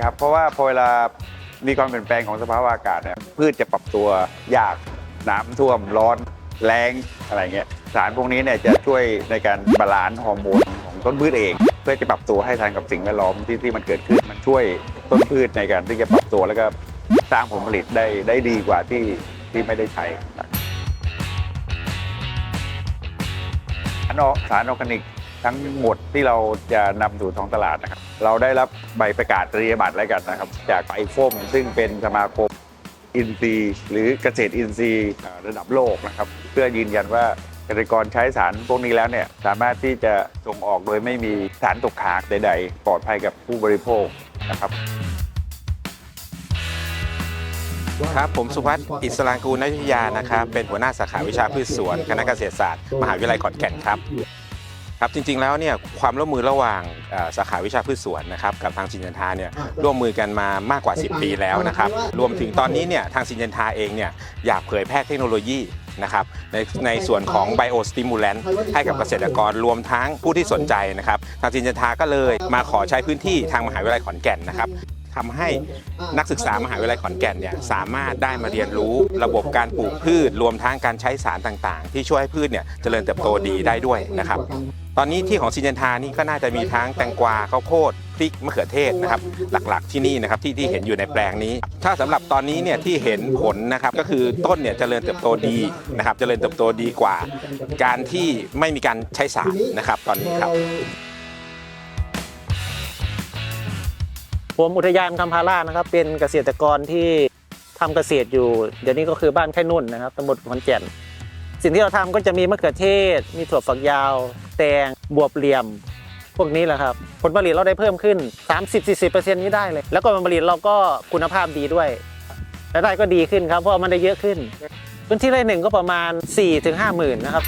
ครับเพราะว่าพอเวลามีความเปลี่ยนแปลงของสภาพอากาศเนี่ยพืชจะปรับตัวยากน้ำท่วมร้อนแรงอะไรเงี้ยสารพวกนี้เนี่ยจะช่วยในการบาลานซ์ฮอร์โมนของต้นพืชเอง เพื่อจะปรับตัวให้ทันกับสิ่งแวดล้อมที่ที่มันเกิดขึ้นมันช่วยต้นพืชในการที่จะปรับตัวแล้วก็สร้างผลผลิตได้ได้ดีกว่าที่ที่ไม่ได้ใช้สารออกสารออร์แกนิก ทั้งหมดที่เราจะนำสู่ท้องตลาดนะครับ เราได้รับใบประกาศนียบัตรแล้วกันนะครับ จากไอโฟมซึ่งเป็นสมาคมอินทรีย์หรือเกษตรอินทรีย์ระดับโลกนะครับ เพื่อยืนยันว่าเกษตรกรใช้สารพวกนี้แล้วเนี่ยสามารถที่จะส่งออกโดยไม่มีสารตกค้างใด ๆ ปลอดภัยกับผู้บริโภคนะครับ ครับ ผมสุพัฒน์อิสรางกูลนัทยานะครับ เป็นหัวหน้าสาขาวิชาพืชสวน คณะเกษตรศาสตร์ มหาวิทยาลัยขอนแก่นครับ ครับจริงๆแล้วเนี่ยความร่วมมือระหว่างเอ่อสาขาวิชาพืชสวนนะครับกับทางสินเจนทาเนี่ยร่วมมือกันมามากกว่า 10 ปีแล้วนะครับรวมถึงตอนนี้เนี่ยทางสินเจนทาเองเนี่ยอยากเผยแพร่เทคโนโลยีนะครับในในส่วนของไบโอสติมูล n นให้กับเกษตรกรรวมทั้งผู้ที่สนใจนะครับทางสินเจนทาก็เลยมาขอใช้พื้นที่ทางมหาวิทยาลัยขอนแก่นนะครับทำให้นักศึกษามหาวิทยาลัยขอนแก่นเนี่ยสามารถได้มาเรียนรู้ระบบการปลูกพืช รวมทั้งการใช้สารต่างๆ ที่ช่วยให้พืชเนี่ยเจริญเติบโตดีได้ด้วยนะครับ ตอนนี้ที่ของซินเจนทานี่ก็น่าจะมีทั้งแตงกวาข้าวโพดพริกมะเขือเทศนะครับหลักๆที่นี่นะครับที่ที่เห็นอยู่ในแปลงนี้ ถ้าสำหรับตอนนี้เนี่ยที่เห็นผลนะครับก็คือต้นเนี่ยเจริญเติบโตดีนะครับเจริญเติบโตดีกว่า การที่ไม่มีการใช้สารนะครับตอนนี้ครับผมอุทยานคำพารานะครับ เป็นเกษตรกรที่ทำเกษตรอยู่ เดี๋ยวนี้ก็คือบ้านแค่นุ่นนะครับตำบลขอนแก่น สิ่งที่เราทำก็จะมีมะเขือเทศ มีถั่วฝักยาว แตงบวบเหลี่ยม พวกนี้แหละครับ ผลผลิตเราได้เพิ่มขึ้น 30-40%นี้ได้เลย แล้วก็ผลผลิตเราก็คุณภาพดีด้วยรายได้ก็ดีขึ้นครับเพราะมันได้เยอะขึ้น พื้นที่ไร่หนึ่งก็ประมาณ 4-5หมื่นนะครับ